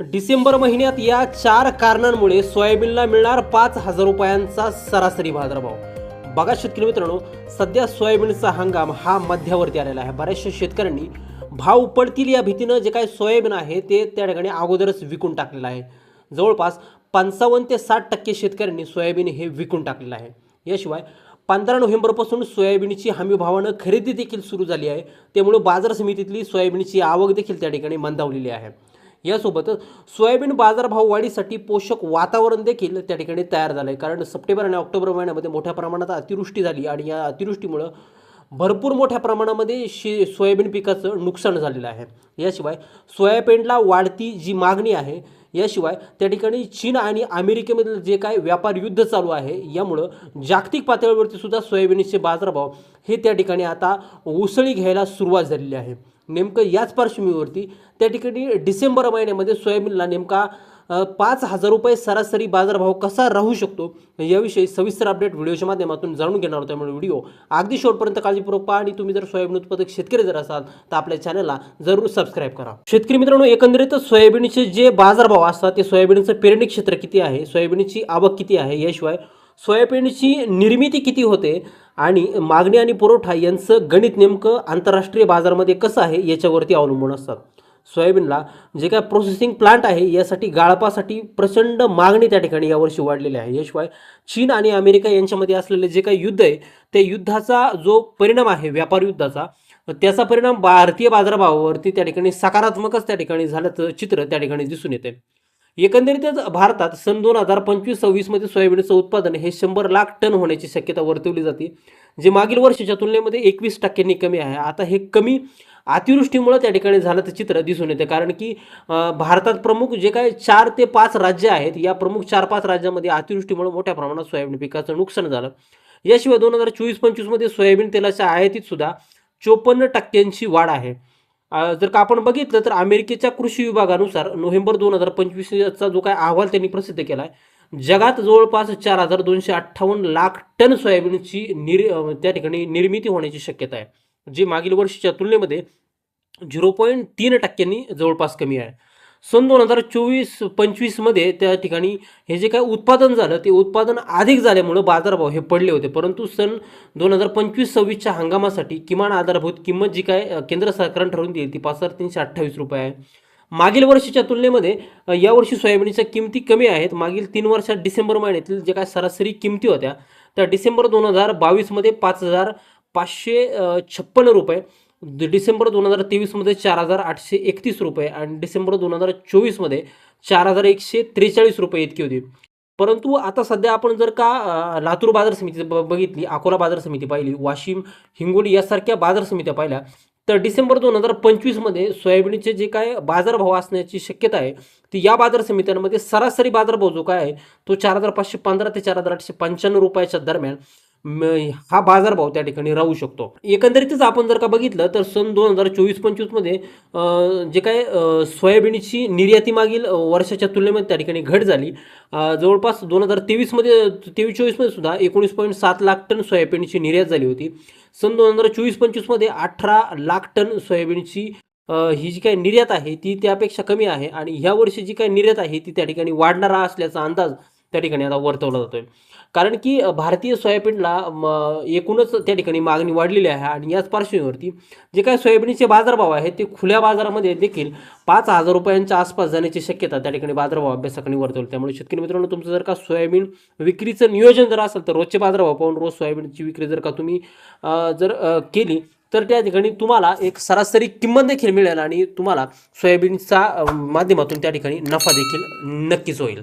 डिसेंबर महिन्यात या चार कारणांमुळे सोयाबीनला मिळणार पाच हजार रुपयांचा सरासरी बाजारभाव. बघा शेतकरी मित्रांनो सध्या सोयाबीनचा हंगाम हा मध्यावरती आलेला आहे. बऱ्याचशा शेतकऱ्यांनी भाव पडतील या भीतीनं जे काही सोयाबीन आहे ते त्या ठिकाणी अगोदरच विकून टाकलेलं आहे. जवळपास पंचावन्न ते साठ टक्के शेतकऱ्यांनी सोयाबीन हे विकून टाकलेलं आहे. याशिवाय पंधरा नोव्हेंबरपासून सोयाबीनची हमी भावानं खरेदी देखील सुरू झाली आहे. त्यामुळे बाजार समितीतली सोयाबीनची आवक देखील त्या ठिकाणी मंदावलेली आहे. यासोबतच सोयाबीन बाजारभाव वाढीसाठी पोषक वातावरण देखील त्या ठिकाणी तयार झालं आहे कारण सप्टेंबर आणि ऑक्टोबर महिन्यामध्ये मोठ्या प्रमाणात अतिवृष्टी झाली आणि या अतिवृष्टीमुळं भरपूर मोठ्या प्रमाणामध्ये शे सोयाबीन पिकाचं नुकसान झालेलं आहे. याशिवाय सोयाबीनला वाढती जी मागणी आहे याशिवाय त्या ठिकाणी चीन आणि अमेरिकेमधील जे काय व्यापार युद्ध चालू आहे यामुळं जागतिक पातळीवरती सुद्धा सोयाबीनचे बाजारभाव हे त्या ठिकाणी आता उसळी घ्यायला सुरुवात झालेली आहे. नेमकं याच पार्श्वभूमीवरती. त्या ठिकाणी डिसेंबर महिन्यामध्ये सोयाबीनला नेमका पाच हजार रुपये सरासरी बाजारभाव कसा राहू शकतो याविषयी सविस्तर अपडेट व्हिडिओच्या माध्यमातून जाणून घेणार होतो त्यामुळे व्हिडिओ अगदी शेवटपर्यंत काळजीपूर्वक पहा आणि तुम्ही जर सोयाबीन उत्पादक शेतकरी जर असाल तर आपल्या चॅनलला जरूर सबस्क्राईब करा. शेतकरी मित्रांनो एकंदरीत सोयाबीनचे जे बाजारभाव असतात ते सोयाबीनचं पेरणी क्षेत्र किती आहे सोयाबीनची आवक किती आहे याशिवाय सोयाबीनची निर्मिती किती होते आणि मागणी आणि पुरवठा यांचं गणित नेमकं आंतरराष्ट्रीय बाजारामध्ये कसं आहे याच्यावरती अवलंबून असतात सोयाबीनला जे काय प्रोसेसिंग प्लांट आहे यासाठी गाळपासाठी प्रचंड मागणी त्या ठिकाणी यावर्षी वाढलेली आहे. याशिवाय चीन आणि अमेरिका यांच्यामध्ये असलेले जे काही युद्ध आहे त्या युद्धाचा जो परिणाम आहे व्यापार युद्धाचा त्याचा परिणाम भारतीय बाजारभावावरती त्या ठिकाणी सकारात्मकच त्या ठिकाणी झाल्याचं चित्र त्या ठिकाणी दिसून येते एकंदरीतच भारतात सन दोन हजार पंचवीस सव्वीसमध्ये सोयाबीनचं उत्पादन हे शंभर लाख टन होण्याची शक्यता वर्तवली जाते जे मागील वर्षाच्या तुलनेमध्ये एकवीस टक्क्यांनी कमी आहे. आता हे कमी अतिवृष्टीमुळे त्या ठिकाणी झाल्याचं चित्र दिसून येते कारण की भारतात प्रमुख जे काय चार ते पाच राज्य आहेत या प्रमुख चार पाच राज्यामध्ये अतिवृष्टीमुळे मोठ्या प्रमाणात सोयाबीन पिकाचं नुकसान झालं. याशिवाय दोन हजार चोवीस पंचवीसमध्ये सोयाबीन तेलाच्या आयातीत सुद्धा चोपन्न टक्क्यांची वाढ आहे. जर का आपण बघितलं तर अमेरिकेच्या कृषी विभागानुसार नोव्हेंबर दोन हजार पंचवीसचा जो काय अहवाल त्यांनी प्रसिद्ध केला आहे जगात जवळपास चार हजार दोनशे अठ्ठावन्न लाख टन सोयाबीनची निर त्या ठिकाणी निर्मिती होण्याची शक्यता आहे. जी मागील वर्षीच्या तुलनेमध्ये झिरो पॉईंट तीन टक्क्यांनी जवळपास कमी आहे. सन दोन हजार चोवीस पंचवीसमध्ये त्या ठिकाणी हे जे काय उत्पादन झालं ते उत्पादन अधिक झाल्यामुळं बाजारभाव हे पडले होते. परंतु सन दोन हजार पंचवीस सव्वीसच्या हंगामासाठी किमान आधारभूत किंमत जी काय केंद्र सरकारनं ठरवून दिली ती पाच हजार तीनशे अठ्ठावीस रुपये आहे. मागील वर्षीच्या तुलनेमध्ये यावर्षी सोयाबीनच्या किमती कमी आहेत. मागील तीन वर्षात डिसेंबर महिन्यातील जे काय सरासरी किमती होत्या त्या डिसेंबर दोन हजार बावीसमध्ये पाच हजार पाचशे छप्पन्न रुपये. डिसेंबर दोन हजार तेवीसमध्ये चार हजार आठशे एकतीस रुपये आणि डिसेंबर दोन हजार चोवीसमध्ये चार हजार एकशे त्रेचाळीस रुपये इतकी होती. परंतु आता सध्या आपण जर का लातूर बाजार समिती ब- बघितली अकोला बाजार समिती पाहिली वाशिम हिंगोली यासारख्या बाजार समित्या पाहिल्या तर डिसेंबर दोन हजार पंचवीसमध्ये सोयाबीनचे जे काय बाजारभाव असण्याची शक्यता आहे ती या बाजार समित्यांमध्ये सरासरी बाजारभाव जो काय आहे तो चार हजार पाचशे पंधरा ते चार हजार आठशे पंच्याण्णव रुपयाच्या दरम्यान हा बाजारभाव त्या ठिकाणी राहू शकतो. एकंदरीतच आपण जर का बघितलं तर सन दोन हजार चोवीस पंचवीसमध्ये जे काय सोयाबीनची निर्याती मागील वर्षाच्या तुलनेमध्ये त्या ठिकाणी घट झाली. जवळपास दोन हजार तेवीसमध्ये तेवीस चोवीसमध्ये सुद्धा एकोणीस पॉईंट सात लाख टन सोयाबीनची निर्यात झाली होती. सन दोन हजार चोवीस पंचवीसमध्ये अठरा लाख टन सोयाबीनची ही जी काही निर्यात आहे ती त्यापेक्षा कमी आहे आणि ह्या वर्षी जी काही निर्यात आहे ती त्या ठिकाणी वाढणारा असल्याचा अंदाज त्या ठिकाणी आता वर्तवला जातोय. कारण की भारतीय सोयाबीनला एकूणच त्या ठिकाणी मागणी वाढलेली आहे आणि याच पार्श्वभूमीवरती जे काही सोयाबीनचे बाजारभाव आहेत ते खुल्या बाजारामध्ये देखील पाच हजार रुपयांच्या आसपास जाण्याची शक्यता त्या ठिकाणी बाजारभाव अभ्यासकांनी वर्तवली त्यामुळे शेतकरी मित्रांनो तुमचं जर का सोयाबीन विक्रीचं नियोजन जर असेल तर रोजचे बाजारभाव पाहून रोज सोयाबीनची विक्री जर का तुम्ही जर केली तर त्या ठिकाणी तुम्हाला एक सरासरी किंमत देखील मिळेल आणि तुम्हाला सोयाबीनच्या माध्यमातून त्या ठिकाणी नफा देखील नक्कीच होईल.